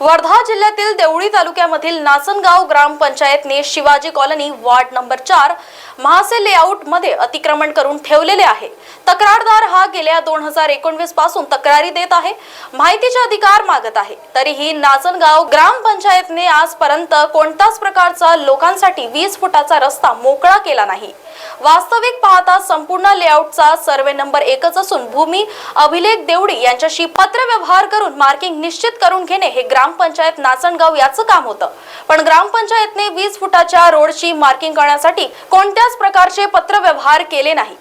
वर्धा जिल्ह्यातील देवळी तालुक्यामधील नाचनगाव ग्रामपंचायतने शिवाजी कॉलनी वार्ड नंबर चार महासे लेआउटमध्ये अतिक्रमण करून ठेवलेले आहे. तक्रारदार हा गेल्या दोन हजार एकोणवीसपासून तक्रारी देत आहे. माहितीचे अधिकार मागत आहे. तरीही नाचनगाव ग्रामपंचायतने आजपर्यंत कोणत्याच प्रकारचा लोकांसाठी वीस फुटाचा रस्ता मोकळा केला नाही. वास्तविक पाहता संपूर्ण लेआउटचा सर्वे नंबर एकच असून भूमी अभिलेख देवडी यांच्याशी पत्रव्यवहार करून मार्किंग निश्चित करून घेणे हे ग्रामपंचायत नाचणगाव याचं काम होतं. पण ग्रामपंचायतने वीस फुटाच्या रोडची मार्किंग करण्यासाठी कोणत्याच प्रकारचे पत्रव्यवहार केले नाही.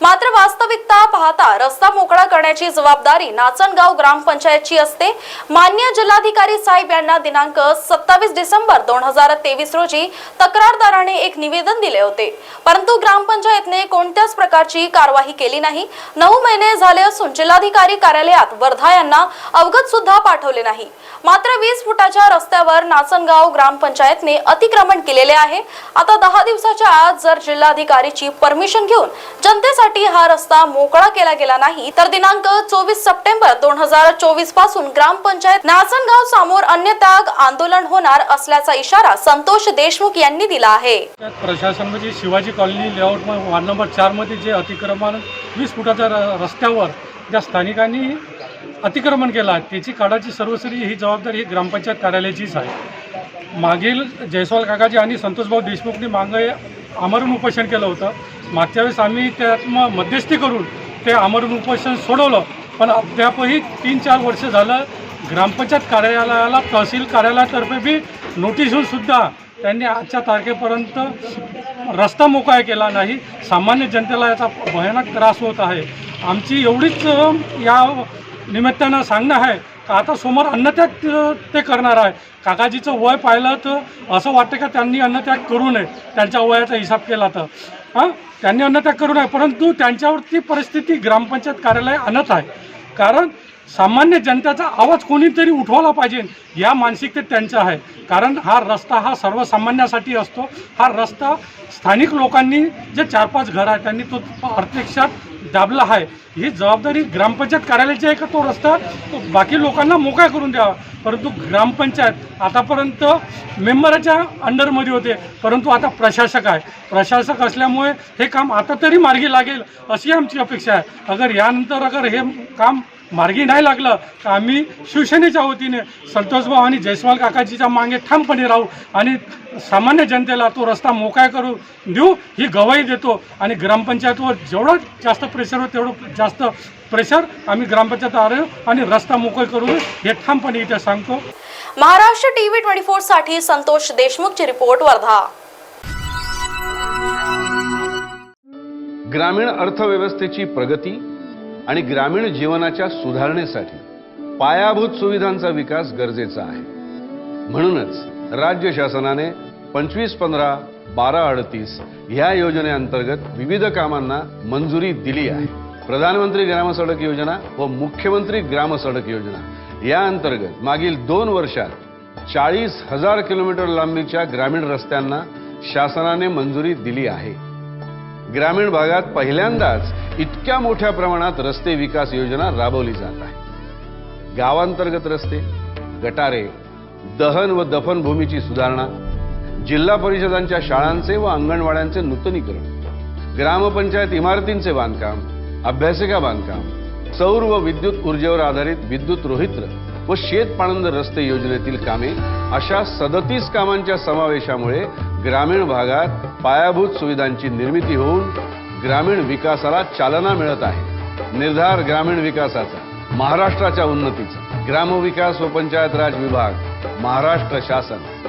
मात्र वास्तविकता पाहता रस्ता मोकळा करण्याची जबाबदारी नाचणगाव ग्रामपंचायतची असते. मान्य जिल्हाधिकारी साहेब यांना दिनांक सत्तावीस डिसेंबर दोन हजार तेवीस रोजी तक्रारदाराने एक निवेदन दिले होते. परंतु ग्रामपंचायतने कोणत्याच प्रकारची कारवाई केली नाही. नऊ महिने झाले असून जिल्हाधिकारी कार्यालयात वर्धा यांना अवगत सुद्धा पाठवले नाही. मात्र वीस फुटाच्या रस्त्यावर नाचणगाव ग्रामपंचायतने अतिक्रमण केलेले आहे. आता दहा दिवसाच्या आत जर जिल्हाधिकारीची परमिशन घेऊन जनतेसाठी हा रस्ता मोकळा केला गेला नाही तर दिनांक चोवीस सप्टेंबर दोन हजार चोवीसपासून ग्रामपंचायत नाचनगाव समोर अन्य त्याग आंदोलन होणार असल्याचा इशारा संतोष देशमुख यांनी दिला आहे. प्रशासन म्हणजे Shivaji colony layout ward number चारमध्ये जे अतिक्रमण वीस फुटाच्या र- रस्त्यावर ज्या स्थानिकांनी अतिक्रमण केला त्याची काढाची सर्वसरी ही जबाबदारी ही ग्रामपंचायत कार्यालयाचीच आहे. मागील जयस्वाल काकाजी आणि संतोषभाऊ देशमुखनी मागे आमरण उपोषण केलं होतं. मागच्या वेळेस आम्ही त्यात मग मध्यस्थी करून ते आमरण उपोषण सोडवलं. पण अद्यापही तीन चार वर्ष झालं ग्रामपंचायत कार्यालयाला तहसील कार्यालयातर्फे बी नोटीस येऊन सुद्धा त्यांनी आजच्या तारखेपर्यंत रस्ता मोकळा केला नाही. सामान्य जनतेला याचा भयानक त्रास होत आहे. आमची एवढीच या निमित्तानं सांगणं आहे आता समोर अन्नत्याग ते करणार आहे. काकाजीचं वय पाहिलं तर असं वाटतं का त्यांनी अन्नत्याग करू नये? त्यांच्या वयाचा हिसाब केला तर. हां? त्यांनी अन्नत्याग करू नये परंतु त्यांच्यावरती परिस्थिती ग्रामपंचायत कार्यालय आणत आहे. कारण सामान्य जनतेचा आवाज कोणीतरी उठवायला पाहिजे या मानसिकतेत त्यांचं आहे. कारण हा रस्ता हा सर्वसामान्यासाठी असतो. हा रस्ता स्थानिक लोकांनी जे चार पाच घर आहे त्यांनी तो प्रत्यक्षात दाबला आहे. ही जबाबदारी ग्रामपंचायत कार्यालयाची आहे का तो रस्ता? तो बाकी लोकांना मोकळा करून द्यावा. परंतु ग्रामपंचायत आतापर्यंत मेंबराच्या अंडरमध्ये होते. परंतु आता प्रशासक आहे. प्रशासक असल्यामुळे हे काम आता तरी मार्गी लागेल अशी आमची अपेक्षा आहे. अगर यानंतर अगर हे काम मार्गी नाही लागलं. तर आम्ही शिवसेनेच्या वतीने संतोषभाऊ आणि जयस्वाल काकाजीच्या मागे ठामपणे राहू आणि सामान्य जनतेला तो रस्ता मोकळा करू देऊ ही गवाही देतो. आणि ग्रामपंचायतवर जेवढं जास्त प्रेशर होतं तेवढं जास्त प्रेशर आम्ही ग्रामपंचायत आणू आणि रस्ता मोकळ करू हे ठामपणे इथे सांगतो. महाराष्ट्र टीव्ही ट्वेंटी फोरसाठी संतोष देशमुखची रिपोर्ट वर्धा. ग्रामीण अर्थव्यवस्थेची प्रगती आणि ग्रामीण जीवनाच्या सुधारणेसाठी पायाभूत सुविधांचा विकास गरजेचा आहे. म्हणूनच राज्य शासनाने पंचवीस पंधरा बारा अडतीस ह्या योजनेअंतर्गत विविध कामांना मंजुरी दिली आहे. प्रधानमंत्री ग्रामसडक योजना व मुख्यमंत्री ग्रामसडक योजना या अंतर्गत मागील दोन वर्षात चाळीस हजार किलोमीटर लांबीच्या ग्रामीण रस्त्यांना शासनाने मंजुरी दिली आहे. ग्रामीण भागात पहिल्यांदाच इतक्या मोठ्या प्रमाणात रस्ते विकास योजना राबवली जात आहे. गावांतर्गत रस्ते गटारे दहन व दफन भूमीची सुधारणा जिल्हा परिषदांच्या शाळांचे व अंगणवाड्यांचे नूतनीकरण ग्रामपंचायत इमारतींचे बांधकाम अभ्यासिका बांधकाम सौर व विद्युत ऊर्जेवर आधारित विद्युत रोहित्र व शेत पाणंद रस्ते योजनेतील कामे अशा सदतीस कामांच्या समावेशामुळे ग्रामीण भागात पायाभूत सुविधांची निर्मिती होऊन ग्रामीण विकासाला चालना मिळत आहे. निर्धार ग्रामीण विकासाचा महाराष्ट्राच्या उन्नतीचा. ग्रामविकास व पंचायत राज विभाग महाराष्ट्र शासन.